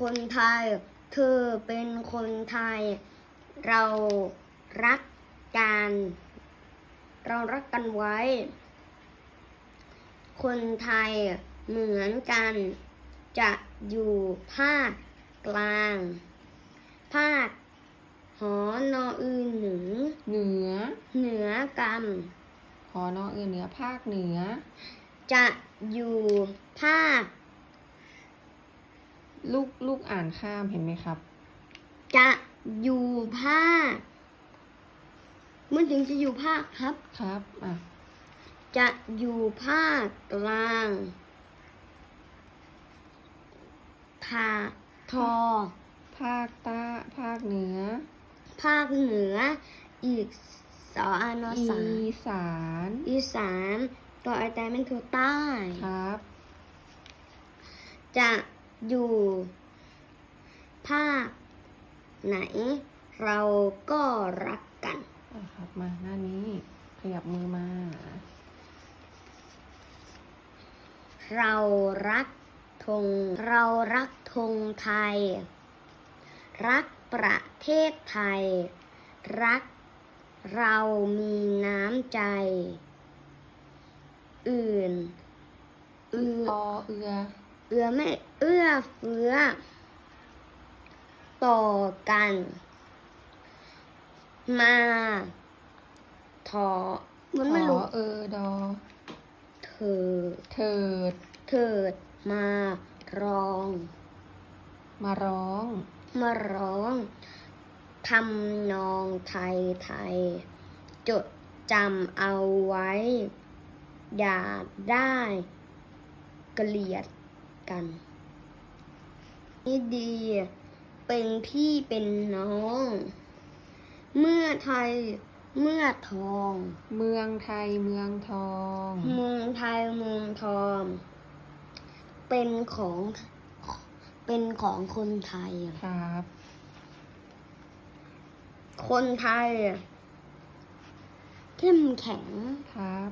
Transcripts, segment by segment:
คนไทย เธอเป็นคนไทย เรารักกัน เรารักกันไว้ คนไทยเหมือนกัน จะอยู่ภาคกลาง ภาคหอนออืนหนึ่งเหนือ เหนือกรรมหอนอเอือเหนือภาคเหนือ จะอยู่ภาค ลูกลูกอ่านข้ามเห็นไหมครับ จะอยู่ภาคเมื่อถึงจะอยู่ภาคครับ ครับอะจะอยู่ภาคกลางภาคทอ ภาคใต้ภาคเหนือ ภาคเหนือ อีกสออานออีสามสาน อีสาน ตัวไอแต่เป็นคือใต้ ครับ จะ อยู่ ภาคไหน เราก็รักกันครับมาหน้านี้ ขยับมือมา เรารักธงเรารักธงไทย รักประเทศไทย รักเรามีน้ำใจ อื่นเอือปอเอือ เอื้อไม่เอื้อเฟื้อ ต่อกัน มาถอมันไม่ขรู้อเออดอเถิดเถิด เถิดมาร้อง มาร้อง มาร้องทำนองไทยไทย จดจำเอาไว้ อย่าได้ เกลียด กัน นี่ดี เป็นพี่เป็นน้อง เมื่อไทยเมื่อทอง เมืองไทยเมืองทอง เมืองไทยเมืองทอง เป็นของเป็นของคนไทยครับ คนไทยเข้มแข็งครับ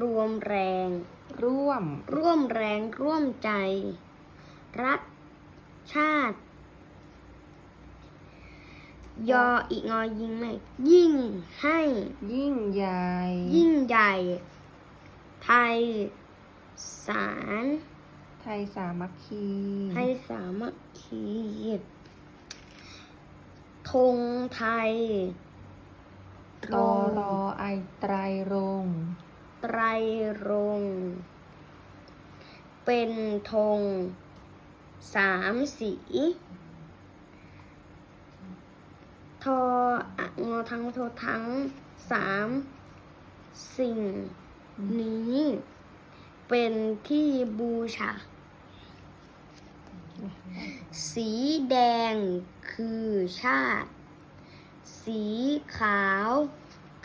รวมแรง ร่วม ร่วมแรงร่วมใจ รักชาติ ยออีกงอยิงไม่ยิ่งให้ ยิ่งใหญ่ ยิ่งใหญ่ ไทย สาร ไทยสามัคคี ไทยสามัคคีธงไทยตอรอไอไตรรงค์ ไตรรงเป็นธงสามสีทองอทั้งโททั้งสามสิ่งนี้ เป็นที่บูชา สีแดงคือชาติ สีขาว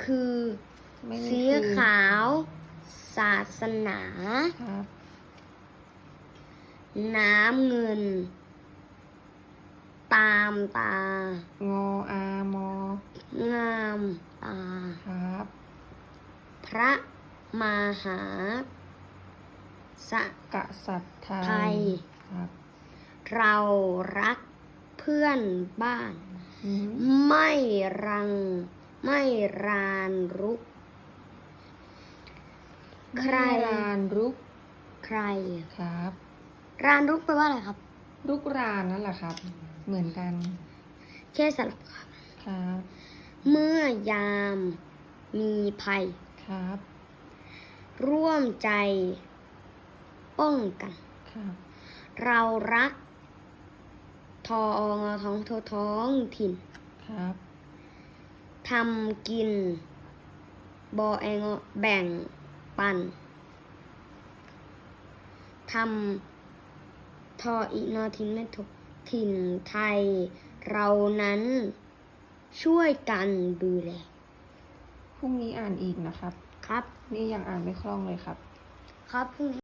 คือ ไม่ได้สีคือขาว ศาสนา ครับ น้ำเงิน ตามตา งออามองามตา ครับ พระมหาสกษัตริย์ไทไทยย ครับ เรารักเพื่อนบ้าน อืมไม่รัง ไม่รานรุก ใครไม่รานรุกใคร ครับ รานรุกแปลว่าอะไรครับ รุกรานนั่นแหละครับ เหมือนกัน แค่สลับครับ ครับ เมื่อยามมีภัย ครับ ร่วมใจ ป้องกัน ครับ เรารัก ทองอท้องโทท้องถิ่นครับทำกิน บอแองอแบ่ง ปันทำทออีนอทินไม่ถูกถิ่นไทย เรานั้นช่วยกันดูแลพรุ่งนี้อ่านอีกนะครับ ครับ นี่ยังอ่านไม่คล่องเลยครับ ครับพรุ่งนี้